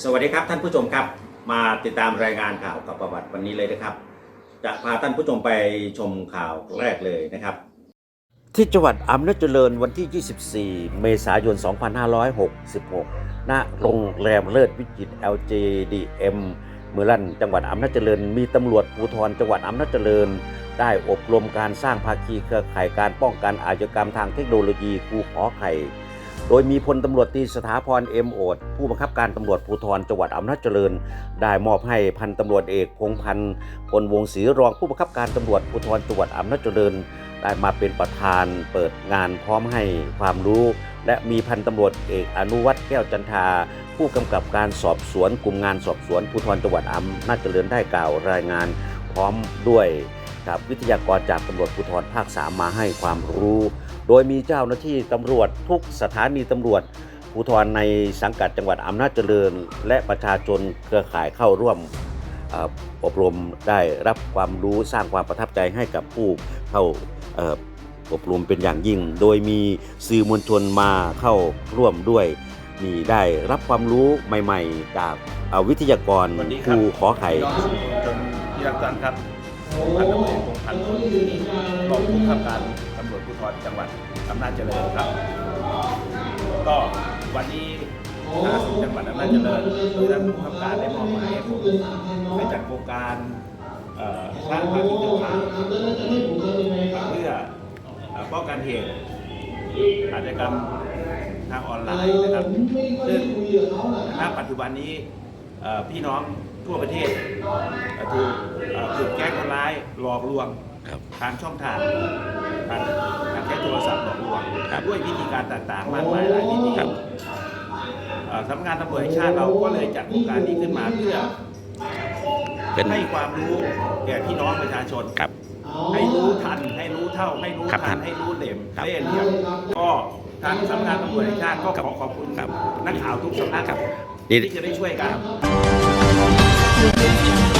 สวัสดีครับท่านผู้ชมครับ มาติดตามรายงานข่าวกับประวัติวันนี้เลยนะครับ จะพาท่านผู้ชมไปชมข่าวแรกเลยนะครับ ที่จังหวัดอำนาจเจริญวันที่ 24 เมษายน 2566 ณ โรงแรมเลิศวิจิต LJDM เมืองลั่นจังหวัดอำนาจเจริญ มีตำรวจภูธรจังหวัดอำนาจเจริญ ได้อบรมการสร้างภาคีเครือข่ายการป้องกันอาชญากรรมทางเทคโนโลยีครูขอไข่ โดยมีพลตำรวจตรีสถาพรเอ็มโอดผู้บังคับการตำรวจภูธรจังหวัดอำนาจเจริญ ได้มอบให้พันตำรวจเอกพงพันธ์พลวงศรีรองผู้บังคับการตำรวจภูธรจังหวัดอำนาจเจริญ ได้มาเป็นประธานเปิดงานพร้อมให้ความรู้ และมีพันตำรวจเอกอนุวัฒน์แก้วจันทาผู้กำกับการสอบสวนกลุ่มงานสอบสวนภูธรจังหวัดอำนาจเจริญได้กล่าวรายงานพร้อมด้วยกับวิทยากรจากตำรวจภูธรภาค 3 มาให้ความรู้ โดยมีเจ้าหน้าที่ตำรวจทุกสถานีตำรวจภูธรในสังกัดจังหวัดอำนาจเจริญ และประชาชนเครือข่ายเข้าร่วมอบรมได้รับความรู้สร้างความประทับใจให้กับผู้เข้าอบรมเป็นอย่างยิ่ง โดยมีสื่อมวลชนมาเข้าร่วมด้วย มีได้รับความรู้ใหม่ ๆ จากวิทยากรครูขอไข่พี่น้องสื่อมวลชนที่รักท่านครับพันตำรวจพงพันธ์รองผู้บังคับการ จภูธรจังหวัดอำนาจเจริญครับ ก็วันนี้สาธารณสุขจังหวัดอำนาจเจริญโดยท่านผู้บังคับการได้มอบหมายให้ผมให้จัดโครงการเอ่อสร้างภาคีเครือข่ายเพื่อเอ่อป้องกันเหตุอาชญากรรมทางออนไลน์นะครับซึ่งณปัจจุบันนี้เอ่อพี่น้องทั่วประเทศเอ่อถูกเอ่อถูกแก๊งคนร้ายหลอกลวงครับทางช่องทางทางทางใช้ โทรศัพท์หลอกลวงครับด้วยวิธีการต่างๆ มากมายหลายวิธีครับเอ่อสำนักงานตำรวจแห่งชาติเราก็เลยจัดโครงการนี้ขึ้นมาเพื่อเป็นให้ความรู้แก่พี่น้องประชาชน ครับ ให้รู้ทัน ให้รู้เท่า ให้รู้ครับทัท่านนให้รู้เหล่มครับเล่ห์เหลี่ยมก็ทางสำนักงานตำรวจแห่งชาติก็ขอขอบคุณครับนักข่าวทุกสำนักครับที่จะได้ช่วยกัน Thank you.